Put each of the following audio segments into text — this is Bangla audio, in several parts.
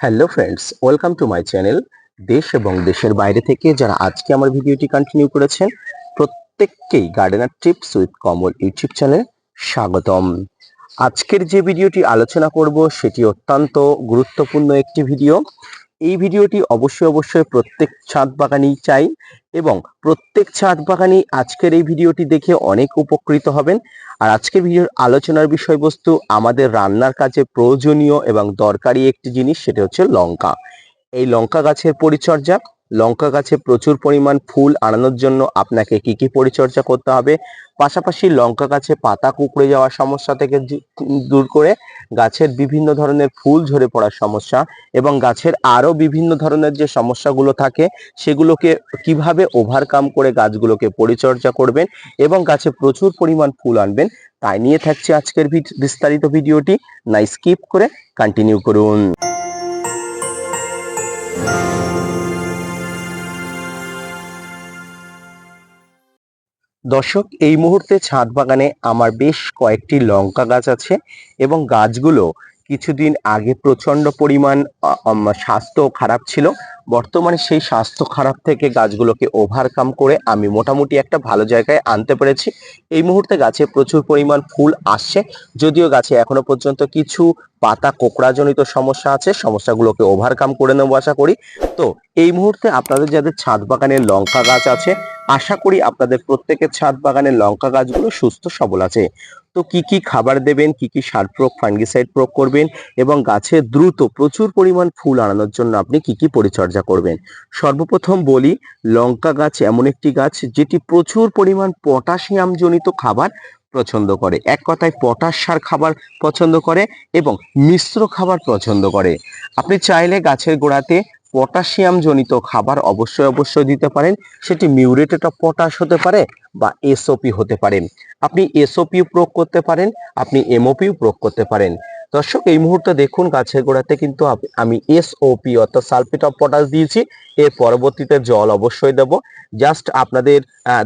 Hello friends welcome to my channel দেশ এবং দেশের বাইরে থেকে যারা আজকে আমার ভিডিওটি কন্টিনিউ করেছেন, প্রত্যেককেই gardener tips with Kamal YouTube channel স্বাগতম। আজকের যে ভিডিওটি আলোচনা করব, সেটি অত্যন্ত গুরুত্বপূর্ণ একটি ভিডিও। এই ভিডিওটি অবশ্যই অবশ্যই প্রত্যেক ছাদ বাগানই চাই এবং প্রত্যেক ছাদ বাগানই আজকের এই ভিডিওটি দেখে অনেক উপকৃত হবেন। আর আজকের ভিডিওর আলোচনার বিষয়বস্তু আমাদের রান্নার কাজে প্রয়োজনীয় এবং দরকারি একটি জিনিস, সেটা হচ্ছে লঙ্কা। এই লঙ্কা গাছের পরিচর্যা লঙ্কা গাছে প্রচুর পরিমাণ ফুল আনানোর জন্য আপনাকে কি কি পরিচর্যা করতে হবে? পাশাপাশি লঙ্কা গাছে পাতা কুকড়ে যাওয়ার সমস্যা থেকে দূর করে গাছের বিভিন্ন ধরনের ফুল ঝরে পড়ার সমস্যা এবং গাছের আরও বিভিন্ন ধরনের যে সমস্যাগুলো থাকে, সেগুলোকে কীভাবে ওভারকাম করে গাছগুলোকে পরিচর্যা করবেন এবং গাছে প্রচুর পরিমাণ ফুল আনবেন, তাই নিয়ে থাকছে আজকের বিস্তারিত ভিডিওটি। না স্কিপ করে কন্টিনিউ করুন। দর্শক, এই মুহূর্তে ছাদ বাগানে আমার বেশ কয়েকটি লঙ্কা গাছ আছে এবং গাছগুলো কিছুদিন আগে প্রচণ্ড পরিমাণ স্বাস্থ্য খারাপ ছিল। বর্তমানে সেই স্বাস্থ্য খারাপ থেকে গাছগুলোকে ওভারকাম করে আমি মোটামুটি একটা ভালো জায়গায় আনতে পেরেছি। এই মুহূর্তে গাছে প্রচুর পরিমাণ ফুল আসছে, যদিও গাছে এখনও পর্যন্ত কিছু পাতা কোকড়াজনিত সমস্যা আছে, সমস্যাগুলোকে ওভারকাম করে নেব আশা করি। তো এই মুহূর্তে আপনাদের যাদের ছাদ বাগানে লঙ্কা গাছ আছে, আশা করি আপনাদের প্রত্যেকের ছাদ বাগানের লঙ্কা গাছগুলো সুস্থ সবল আছে। তো কি কি খাবার দেবেন, কি কি সার প্রয়োগ ফাঙ্গিসাইড প্রয়োগ করবেন এবং গাছে দ্রুত প্রচুর পরিমাণ ফুল আনানোর জন্য আপনি কি কি পরিচর্যা করবেন? সর্বপ্রথম বলি, লঙ্কা গাছ এমন একটি গাছ যেটি প্রচুর পরিমাণ পটাশিয়াম জনিত খাবার পছন্দ করে। এক কথায় পটাশ সার খাবার পছন্দ করে এবং মিশ্র খাবার পছন্দ করে। আপনি চাইলে গাছের গোড়াতে পটাশিয়াম জনিত খাবার অবশ্যই অবশ্যই দিতে পারেন। সেটি মিউরেটেড অফ পটাশ হতে পারে বা এসওপি হতে পারে। আপনি এসওপিও প্রয়োগ করতে পারেন, আপনি এমওপিও প্রয়োগ করতে পারেন। দর্শক, এই মুহূর্তে দেখুন, গাছের গোড়াতে কিন্তু আমি এসওপি অর্থাৎ সালফেট অফ পটাশ দিয়েছি। এর পরবর্তীতে জল অবশ্যই দেব। জাস্ট আপনাদের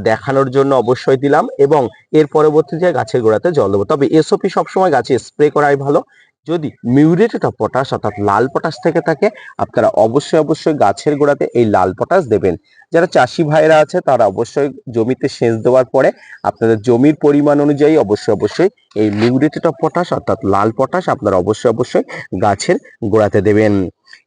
দেখানোর জন্য অবশ্যই দিলাম এবং এর পরবর্তীতে গাছের গোড়াতে জল দেবো। তবে এসওপি সবসময় গাছে স্প্রে করাই ভালো। যদি মিউরেটেড অফ পটাশ অর্থাৎ লাল পটাশ থেকে থাকে, আপনারা অবশ্যই অবশ্যই গাছের গোড়াতে এই লাল পটাশ দেবেন। যারা চাষি ভাইরা আছে, তারা অবশ্যই জমিতে সেচ দেওয়ার পরে আপনাদের জমির পরিমাণ অনুযায়ী অবশ্যই অবশ্যই এই মিউরেটেড অফ পটাশ অর্থাৎ লাল পটাশ আপনারা অবশ্যই অবশ্যই গাছের গোড়াতে দেবেন।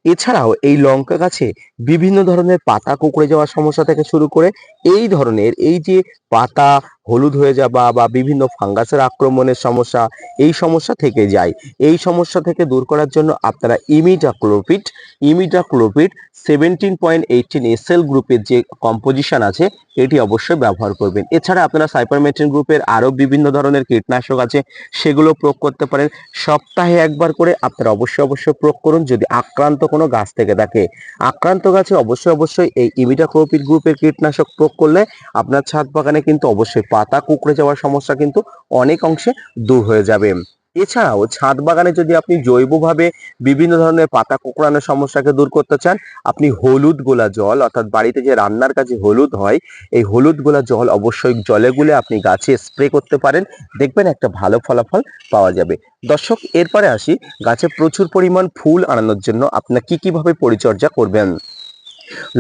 এছাড়াও এই লঙ্কা গাছে বিভিন্ন ধরনের পাতা কুকড়ে যাওয়ার সমস্যা থেকে শুরু করে এই ধরনের এই যে পাতা হলুদ হয়ে যাওয়া বা বিভিন্ন ফাঙ্গাসের আক্রমণের সমস্যা এই সমস্যা থেকে যায়। এই সমস্যা থেকে দূর করার জন্য আপনারা imidacloprid imidacloprid seventeen point eighteen SL গ্রুপের যে কম্পোজিশন আছে, এটি অবশ্যই ব্যবহার করবেন। এছাড়া আপনারা সাইপারমেট্রিন গ্রুপের আরও বিভিন্ন ধরনের কীটনাশক আছে, সেগুলো প্রয়োগ করতে পারেন। সপ্তাহে একবার করে আপনারা অবশ্যই অবশ্যই প্রয়োগ করুন যদি আক্রান্ত কোনো গাছ থেকে থাকে। আক্রান্ত গাছে অবশ্যই অবশ্যই এই ইমিডাক্লোপিড গ্রুপের কীটনাশক প্রয়োগ করলে আপনার ছাদ বাগানে কিন্তু অবশ্যই পাতা কুকড়ে যাওয়ার সমস্যা কিন্তু অনেক অংশে দূর হয়ে যাবে। এছাড়াও ছাদ বাগানে যদি আপনি জৈবভাবে বিভিন্ন ধরনের পাতা কুকড়ানোর সমস্যাকে দূর করতে চান, আপনি হলুদ গোলা জল, অর্থাৎ বাড়িতে যে রান্নার কাজে হলুদ হয়, এই হলুদ গোলা জল অবশ্যই জলে গুলে আপনি গাছে স্প্রে করতে পারেন, দেখবেন একটা ভালো ফলাফল পাওয়া যাবে। দর্শক, এরপরে আসি গাছে প্রচুর পরিমাণ ফুল আনানোর জন্য আপনার কি কীভাবে পরিচর্যা করবেন?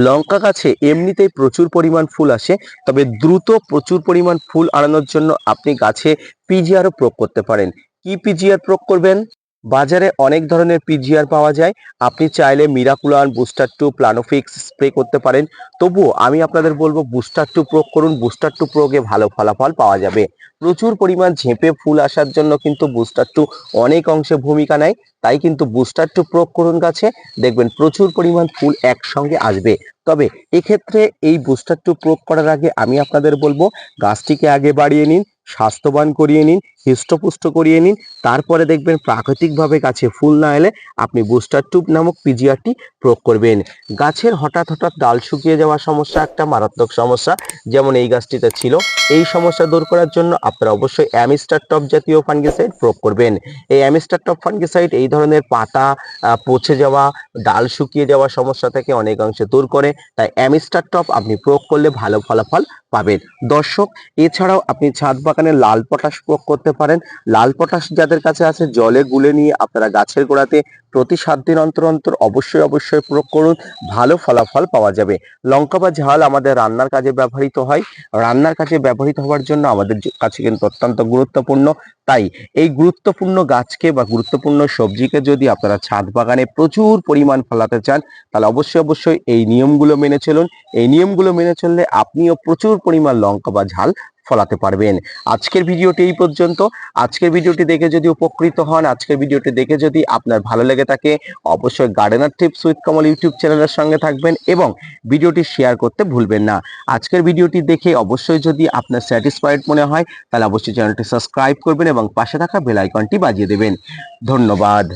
লঙ্কা গাছে এমনিতেই প্রচুর পরিমাণ ফুল আসে, তবে দ্রুত প্রচুর পরিমাণ ফুল আনানোর জন্য আপনি গাছে পিজিআরও প্রয়োগ করতে পারেন। কি পিজিআর প্রয়োগ করবেন? বাজারে অনেক ধরনের পিজিআর পাওয়া যায়। আপনি চাইলে Miraculan booster two Planofix spray করতে পারেন। তবুও আমি আপনাদের বলব বুস্টার টু প্রয়োগ করুন। বুস্টার টু প্রয়োগে ভালো ফলাফল পাওয়া যাবে। প্রচুর পরিমাণ ঝেঁপে ফুল আসার জন্য কিন্তু বুস্টার টু অনেক অংশে ভূমিকা নেয়। তাই কিন্তু বুস্টার টু প্রয়োগ করুন গাছে। দেখবেন প্রচুর পরিমাণ ফুল একসঙ্গে আসবে। তবে এক্ষেত্রে এই বুস্টার টু প্রয়োগ করার আগে আমি আপনাদের বলব, গাছটিকে আগে বাড়িয়ে নিন, স্বাস্থ্যবান করিয়ে নিন হৃষ্টপুষ্ট করিয়ে নিন। তারপরে দেখবেন প্রাকৃতিকভাবে গাছে ফুল না এলে আপনি বুস্টার টুব নামক পিজিআরটি প্রয়োগ করবেন। গাছের হঠাৎ হঠাৎ ডাল শুকিয়ে যাওয়ার সমস্যা একটা মারাত্মক সমস্যা। যেমন এই গাছটিতে ছিল। এই সমস্যা দূর করার জন্য আপনারা অবশ্যই অ্যামিস্টার টপ জাতীয় ফাঙ্গিসাইড প্রয়োগ করবেন। এই অ্যামিস্টার টপ ফাঙ্গিসাইড এই ধরনের পাতা পচে যাওয়া, ডাল শুকিয়ে যাওয়ার সমস্যা থেকে অনেকাংশে দূর করে। তাই অ্যামিস্টার টপ আপনি প্রয়োগ করলে ভালো ফলাফল পাবেন। দর্শক, এছাড়াও আপনি ছাদ বাগানে লাল পটাশ প্রয়োগ করতে পারেন। লাল পটাশ যাদের কাছে আছে, জলে গুলে নিয়ে আপনারা গাছের গোড়াতে প্রতি সাত দিন অন্তর অন্তর অবশ্যই অবশ্যই প্রয়োগ করুন। ভালো ফলাফল পাওয়া যাবে। লঙ্কা বা ঝাল আমাদের রান্নার কাজে ব্যবহৃত হয়। রান্নার কাজে ব্যবহৃত হওয়ার জন্য আমাদের কাছে কিন্তু অত্যন্ত গুরুত্বপূর্ণ। তাই এই গুরুত্বপূর্ণ গাছকে বা গুরুত্বপূর্ণ সবজিকে যদি আপনারা ছাদ বাগানে প্রচুর পরিমাণ ফলাতে চান, তাহলে অবশ্যই অবশ্যই এই নিয়মগুলো মেনে চলুন। এই নিয়মগুলো মেনে চললে আপনিও প্রচুর পরিমাণ লঙ্কা বা ঝাল ফলাতে পারবেন। আজকের ভিডিওটি এই পর্যন্ত। আজকের ভিডিওটি দেখে যদি উপকৃত হন, আজকের ভিডিওটি দেখে যদি আপনার ভালো লেগে থাকে, অবশ্যই gardener tips with Kamal YouTube চ্যানেলের সঙ্গে থাকবেন এবং ভিডিওটি শেয়ার করতে ভুলবেন না। আজকের ভিডিওটি দেখে অবশ্যই যদি আপনার স্যাটিসফাইড মনে হয়, তাহলে অবশ্যই চ্যানেলটি সাবস্ক্রাইব করবেন এবং পাশে থাকা বেল আইকনটি বাজিয়ে দেবেন। ধন্যবাদ।